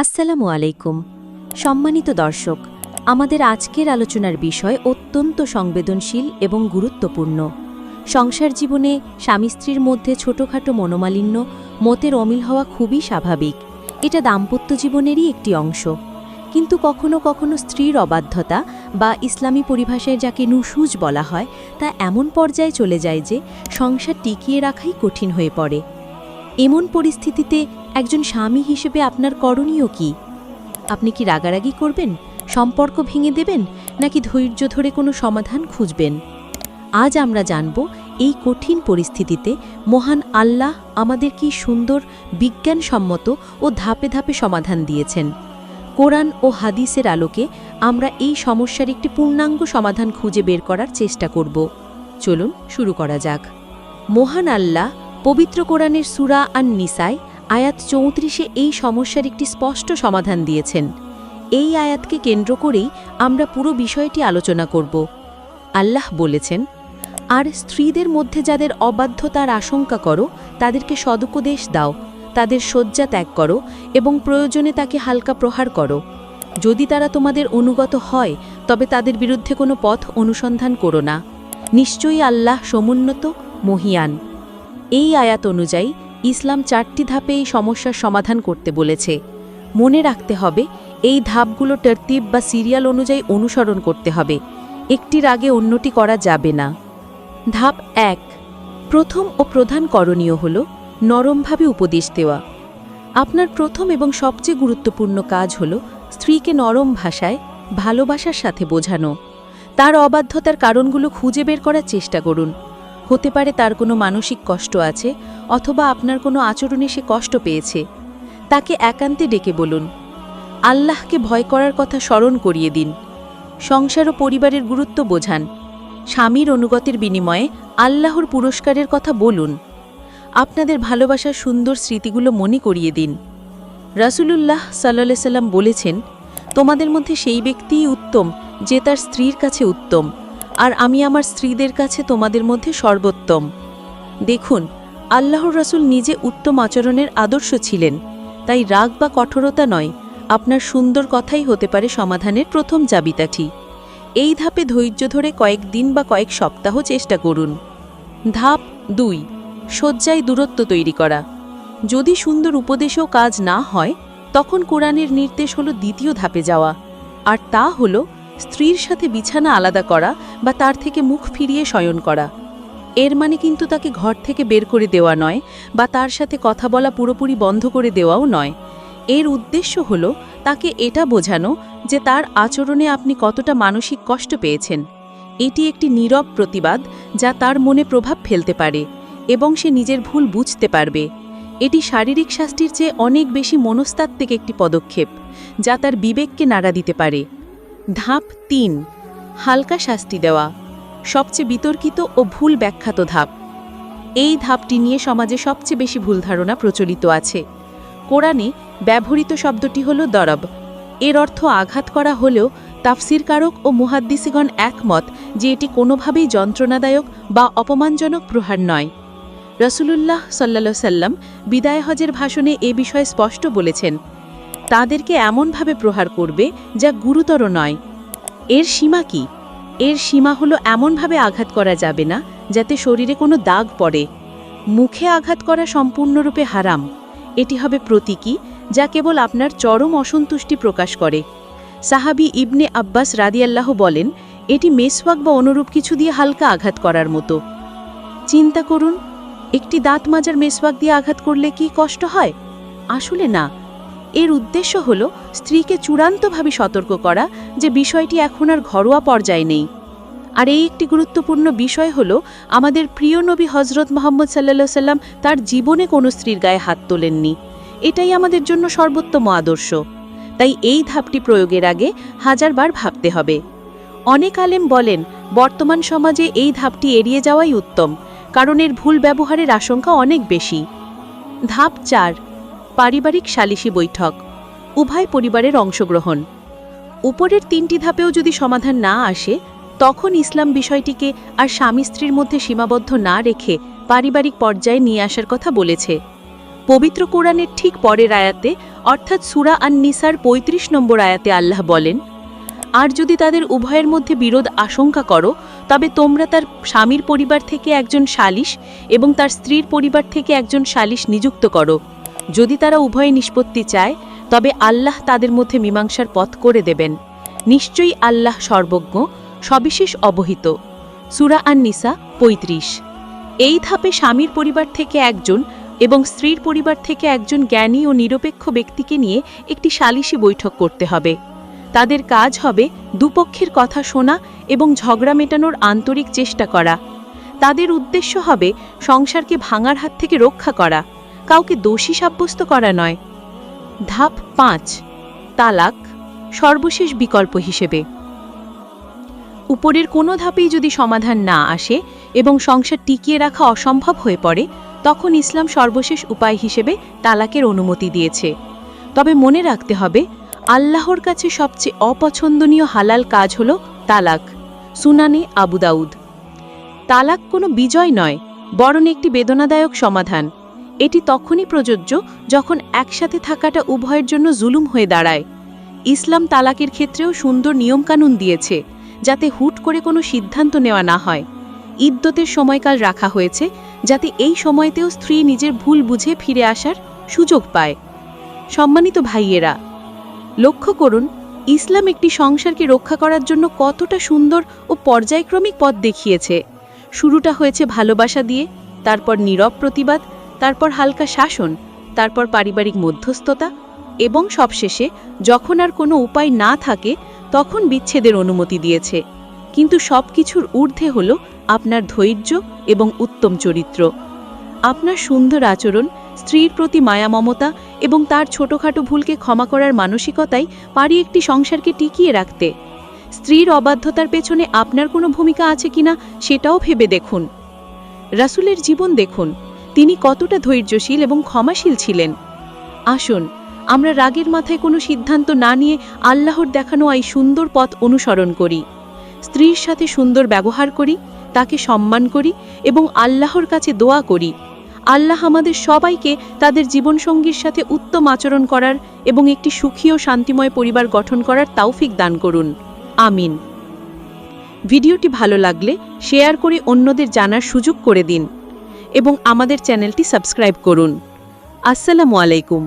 আসসালামু আলাইকুম। সম্মানিত দর্শক, আমাদের আজকের আলোচনার বিষয় অত্যন্ত সংবেদনশীল এবং গুরুত্বপূর্ণ। সংসার জীবনে স্বামী স্ত্রীর মধ্যে ছোটোখাটো মনোমালিন্য, মতের অমিল হওয়া খুবই স্বাভাবিক। এটা দাম্পত্য জীবনেরই একটি অংশ। কিন্তু কখনো কখনো স্ত্রীর অবাধ্যতা বা ইসলামী পরিভাষায় যাকে নুসুজ বলা হয়, তা এমন পর্যায়ে চলে যায় যে সংসার টিকিয়ে রাখাই কঠিন হয়ে পড়ে। এমন পরিস্থিতিতে একজন স্বামী হিসেবে আপনার করণীয় কি? আপনি কি রাগারাগি করবেন? সম্পর্ক ভেঙে দেবেন? নাকি ধৈর্য ধরে কোনো সমাধান খুঁজবেন? আজ আমরা জানব এই কঠিন পরিস্থিতিতে মহান আল্লাহ আমাদের কি সুন্দর, বিজ্ঞানসম্মত ও ধাপে ধাপে সমাধান দিয়েছেন। কোরআন ও হাদিসের আলোকে আমরা এই সমস্যার একটি পূর্ণাঙ্গ সমাধান খুঁজে বের করার চেষ্টা করব। চলুন শুরু করা যাক। মহান আল্লাহ পবিত্র কোরআনের সুরা আন নিসাই আয়াত চৌত্রিশে এই সমস্যার একটি স্পষ্ট সমাধান দিয়েছেন। এই আয়াতকে কেন্দ্র করেই আমরা পুরো বিষয়টি আলোচনা করব। আল্লাহ বলেছেন, আর স্ত্রীদের মধ্যে যাদের অবাধ্যতার আশঙ্কা করো, তাদেরকে সদুপদেশ দাও, তাদের শয্যা ত্যাগ করো এবং প্রয়োজনে তাকে হালকা প্রহার করো। যদি তারা তোমাদের অনুগত হয়, তবে তাদের বিরুদ্ধে কোনো পথ অনুসন্ধান করো না। নিশ্চয়ই আল্লাহ সমুন্নত, মহিয়ান। এই আয়াত অনুযায়ী ইসলাম চারটি ধাপে এই সমস্যার সমাধান করতে বলেছে। মনে রাখতে হবে, এই ধাপগুলো টার্তিব বা সিরিয়াল অনুযায়ী অনুসরণ করতে হবে। একটির আগে অন্যটি করা যাবে না। ধাপ এক, প্রথম ও প্রধান করণীয় হল নরমভাবে উপদেশ দেওয়া। আপনার প্রথম এবং সবচেয়ে গুরুত্বপূর্ণ কাজ হল স্ত্রীকে নরম ভাষায় ভালোবাসার সাথে বোঝানো। তার অবাধ্যতার কারণগুলো খুঁজে বের করার চেষ্টা করুন। হতে পারে তার কোনো মানসিক কষ্ট আছে অথবা আপনার কোনো আচরণে সে কষ্ট পেয়েছে। তাকে একান্তে ডেকে বলুন। আল্লাহকে ভয় করার কথা স্মরণ করিয়ে দিন। সংসার ও পরিবারের গুরুত্ব বোঝান। স্বামীর অনুগতের বিনিময়ে আল্লাহর পুরস্কারের কথা বলুন। আপনাদের ভালোবাসার সুন্দর স্মৃতিগুলো মনে করিয়ে দিন। রাসূলুল্লাহ সাল্লাহ সাল্লাম বলেছেন, তোমাদের মধ্যে সেই ব্যক্তিই উত্তম, যে তার স্ত্রীর কাছে উত্তম। আর আমি আমার স্ত্রীদের কাছে তোমাদের মধ্যে সর্বোত্তম। দেখুন, আল্লাহর রসুল নিজে উত্তম আচরণের আদর্শ ছিলেন, তাই রাগ বা কঠোরতা নয়, আপনার সুন্দর কথাই হতে পারে সমাধানের প্রথম চাবিকাঠি। এই ধাপে ধৈর্য ধরে কয়েক দিন বা কয়েক সপ্তাহ চেষ্টা করুন। ধাপ দুই, শয্যায় দূরত্ব তৈরি করা। যদি সুন্দর উপদেশেও কাজ না হয়, তখন কোরআনের নির্দেশ হলো দ্বিতীয় ধাপে যাওয়া, আর তা হলো স্ত্রীর সাথে বিছানা আলাদা করা বা তার থেকে মুখ ফিরিয়ে শয়ন করা। এর মানে কিন্তু তাকে ঘর থেকে বের করে দেওয়া নয় বা তার সাথে কথা বলা পুরোপুরি বন্ধ করে দেওয়াও নয়। এর উদ্দেশ্য হল তাকে এটা বোঝানো যে তার আচরণে আপনি কতটা মানসিক কষ্ট পেয়েছেন। এটি একটি নীরব প্রতিবাদ যা তার মনে প্রভাব ফেলতে পারে এবং সে নিজের ভুল বুঝতে পারবে। এটি শারীরিক শাস্তির চেয়ে অনেক বেশি মনস্তাত্ত্বিক একটি পদক্ষেপ যা তার বিবেককে নাড়া দিতে পারে। ধাপ তিন, হালকা শাস্তি দেওয়া, সবচেয়ে বিতর্কিত ও ভুল ব্যাখ্যাত ধাপ। এই ধাপটি নিয়ে সমাজে সবচেয়ে বেশি ভুল ধারণা প্রচলিত আছে। কোরআনে ব্যবহৃত শব্দটি হল দরব। এর অর্থ আঘাত করা হলেও তাফসিরকারক ও মুহাদ্দিসিগণ একমত যে এটি কোনোভাবেই যন্ত্রণাদায়ক বা অপমানজনক প্রহার নয়। রসুলুল্লাহ সাল্লা সাল্লাম বিদায় হজের ভাষণে এ বিষয়ে স্পষ্ট বলেছেন। তাদেরকে এমনভাবে প্রহার করবে যা গুরুতর নয়। এর সীমা কি? এর সীমা হলো এমনভাবে আঘাত করা যাবে না, যাতে শরীরে কোনো দাগ পড়ে। মুখে আঘাত করা সম্পূর্ণরূপে হারাম। এটি হবে প্রতীকী, যা কেবল আপনার চরম অসন্তুষ্টি প্রকাশ করে। সাহাবি ইবনে আব্বাস রাদিয়াল্লাহ বলেন, এটি মেসওয়াক বা অনুরূপ কিছু দিয়ে হালকা আঘাত করার মতো। চিন্তা করুন, একটি দাঁত মাজার মেসওয়াক দিয়ে আঘাত করলে কি কষ্ট হয়? আসলে না। এর উদ্দেশ্য হল স্ত্রীকে চূড়ান্তভাবে সতর্ক করা যে বিষয়টি এখন আর ঘরোয়া পর্যায়ে নেই। আর এই একটি গুরুত্বপূর্ণ বিষয় হল, আমাদের প্রিয় নবী হজরত মোহাম্মদ সাল্লা সাল্লাম তার জীবনে কোনো স্ত্রীর গায়ে হাত তোলেননি। এটাই আমাদের জন্য সর্বোত্তম আদর্শ। তাই এই ধাপটি প্রয়োগের আগে হাজারবার ভাবতে হবে। অনেক আলেম বলেন, বর্তমান সমাজে এই ধাপটি এড়িয়ে যাওয়াই উত্তম, কারণ এর ভুল ব্যবহারের আশঙ্কা অনেক বেশি। ধাপ চার পারিবারিক সালিশি বৈঠক, উভয় পরিবারের অংশগ্রহণ। উপরের তিনটি ধাপেও যদি সমাধান না আসে, তখন ইসলাম বিষয়টিকে আর স্বামী স্ত্রীর মধ্যে সীমাবদ্ধ না রেখে পারিবারিক পর্যায়ে নিয়ে আসার কথা বলেছে। পবিত্র কোরআনের ঠিক পরের আয়াতে, অর্থাৎ সুরা আন নিসার ৩৫ নম্বর আয়াতে আল্লাহ বলেন, আর যদি তাদের উভয়ের মধ্যে বিরোধ আশঙ্কা করো, তবে তোমরা তার স্বামীর পরিবার থেকে একজন সালিশ এবং তার স্ত্রীর পরিবার থেকে একজন সালিশ নিযুক্ত করো। যদি তারা উভয়ে নিষ্পত্তি চায়, তবে আল্লাহ তাদের মধ্যে মীমাংসার পথ করে দেবেন। নিশ্চয়ই আল্লাহ সর্বজ্ঞ, সবিশেষ অবহিত। সুরা আন নিসা পঁয়ত্রিশ। এই ধাপে স্বামীর পরিবার থেকে একজন এবং স্ত্রীর পরিবার থেকে একজন জ্ঞানী ও নিরপেক্ষ ব্যক্তিকে নিয়ে একটি সালিশি বৈঠক করতে হবে। তাদের কাজ হবে দুপক্ষের কথা শোনা এবং ঝগড়া মেটানোর আন্তরিক চেষ্টা করা। তাদের উদ্দেশ্য হবে সংসারকে ভাঙার হাত থেকে রক্ষা করা। কাউকে দোষী সাব্যস্ত করা নয়। ধাপ পাঁচ, তালাক সর্বশেষ বিকল্প হিসেবে। উপরের কোনো ধাপেই যদি সমাধান না আসে এবং সংসার টিকিয়ে রাখা অসম্ভব হয়ে পড়ে, তখন ইসলাম সর্বশেষ উপায় হিসেবে তালাকের অনুমতি দিয়েছে। তবে মনে রাখতে হবে, আল্লাহর কাছে সবচেয়ে অপছন্দনীয় হালাল কাজ হল তালাক, সুনানে আবু দাউদ। তালাক কোনো বিজয় নয়, বরং একটি বেদনাদায়ক সমাধান। এটি তখনই প্রযোজ্য যখন একসাথে থাকাটা উভয়ের জন্য জুলুম হয়ে দাঁড়ায়। ইসলাম তালাকের ক্ষেত্রেও সুন্দর নিয়মকানুন দিয়েছে, যাতে হুট করে কোনো সিদ্ধান্ত নেওয়া না হয়। ইদ্যতের সময়কাল রাখা হয়েছে, যাতে এই সময়তেও স্ত্রী নিজের ভুল বুঝে ফিরে আসার সুযোগ পায়। সম্মানিত ভাইয়েরা, লক্ষ্য করুন, ইসলাম একটি সংসারকে রক্ষা করার জন্য কতটা সুন্দর ও পর্যায়ক্রমিক পথ দেখিয়েছে। শুরুটা হয়েছে ভালোবাসা দিয়ে, তারপর নীরব প্রতিবাদ তারপর হালকা শাসন, তারপর পারিবারিক মধ্যস্থতা এবং সবশেষে যখন আর কোনো উপায় না থাকে, তখন বিচ্ছেদের অনুমতি দিয়েছে। কিন্তু সব কিছুর ঊর্ধ্বে হল আপনার ধৈর্য এবং উত্তম চরিত্র। আপনার সুন্দর আচরণ, স্ত্রীর প্রতি মায়া মমতা এবং তার ছোটোখাটো ভুলকে ক্ষমা করার মানসিকতাই পারি একটি সংসারকে টিকিয়ে রাখতে। স্ত্রীর অবাধ্যতার পেছনে আপনার কোনো ভূমিকা আছে কিনা সেটাও ভেবে দেখুন। রাসুলের জীবন দেখুন। তিনি কতটা ধৈর্যশীল এবং ক্ষমাশীল ছিলেন? আসুন, আমরা রাগের মাথায় কোনো সিদ্ধান্ত না নিয়ে আল্লাহর দেখানো এই সুন্দর পথ অনুসরণ করি। স্ত্রীর সাথে সুন্দর ব্যবহার করি, তাকে সম্মান করি এবং আল্লাহর কাছে দোয়া করি। আল্লাহ আমাদের সবাইকে তাদের জীবনসঙ্গীর সাথে উত্তম আচরণ করার এবং একটি সুখী ও শান্তিময় পরিবার গঠন করার তাওফিক দান করুন। আমিন। ভিডিওটি ভালো লাগলে শেয়ার করে অন্যদের জানার সুযোগ করে দিন। এবং আমাদের চ্যানেলটি সাবস্ক্রাইব করুন। আসসালামু আলাইকুম।